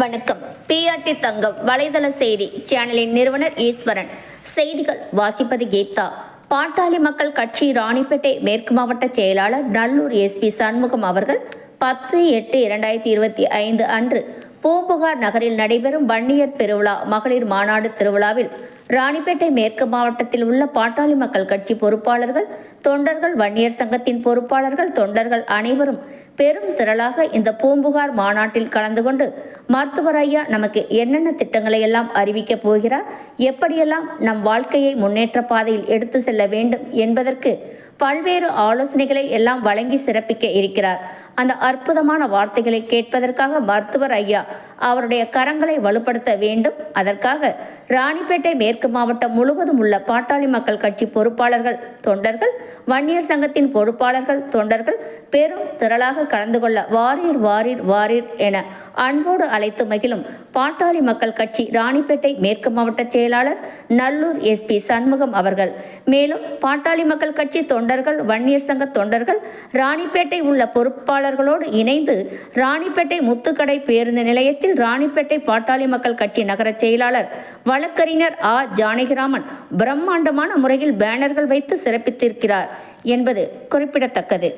வணக்கம். பிஆர்டி தங்கம் வலைதள செய்தி சேனலின் நிறுவனர் ஈஸ்வரன். செய்திகள் வாசிப்பது கீதா. பாட்டாளி மக்கள் கட்சி ராணிப்பேட்டை மேற்கு மாவட்ட செயலாளர் நல்லூர் எஸ்பி சண்முகம் அவர்கள் பத்து எட்டு இரண்டாயிரத்தி இருபத்தி ஐந்து அன்று பூம்புகார் நகரில் நடைபெறும் வன்னியர் பெருவிழா மகளிர் மாநாடு திருவிழாவில் ராணிப்பேட்டை மேற்கு மாவட்டத்தில் உள்ள பாட்டாளி மக்கள் கட்சி பொறுப்பாளர்கள் தொண்டர்கள் வன்னியர் சங்கத்தின் பொறுப்பாளர்கள் தொண்டர்கள் அனைவரும் பெரும் திரளாக இந்த பூம்புகார் மாநாட்டில் கலந்து கொண்டு மருத்துவர் ஐயா நமக்கு என்னென்ன திட்டங்களை எல்லாம் அறிவிக்கப் போகிறார்? எப்படியெல்லாம் நம் வாழ்க்கையை முன்னேற்ற பாதையில் எடுத்து செல்ல வேண்டும்? என்பதற்கு பல்வேறு ஆலோசனைகளை எல்லாம் வழங்கி சிறப்பிக்க இருக்கிறார். அந்த அற்புதமான வார்த்தைகளை கேட்பதற்காக மருத்துவர் ஐயா அவருடைய கரங்களை வலுப்படுத்த வேண்டும். அதற்காக ராணிப்பேட்டை மேற்கு மாவட்டம் முழுவதும் உள்ள பாட்டாளி மக்கள் கட்சி பொறுப்பாளர்கள் தொண்டர்கள் வன்னியர் சங்கத்தின் பொறுப்பாளர்கள் தொண்டர்கள் பெரும் திரளாக கலந்து கொள்ள வாரீர் வாரீர் வாரீர் என அன்போடு அழைத்து மகிழும் பாட்டாளி மக்கள் கட்சி ராணிப்பேட்டை மேற்கு மாவட்ட செயலாளர் நல்லூர் எஸ்பி சண்முகம் அவர்கள். மேலும் பாட்டாளி மக்கள் கட்சி தொண்டர்கள் வன்னியர் சங்க தொண்டர்கள் ராணிப்பேட்டை உள்ள பொறுப்பாளர்களோடு இணைந்து ராணிப்பேட்டை முத்துக்கடை பேருந்து நிலையத்தில் ராணிப்பேட்டை பாட்டாளி மக்கள் கட்சி நகர செயலாளர் வழக்கறிஞர் ஆ. ஜானகிராமன் பிரம்மாண்டமான முறையில் பேனர்கள் வைத்து சிறப்பித்திருக்கிறார் என்பது குறிப்பிடத்தக்கது.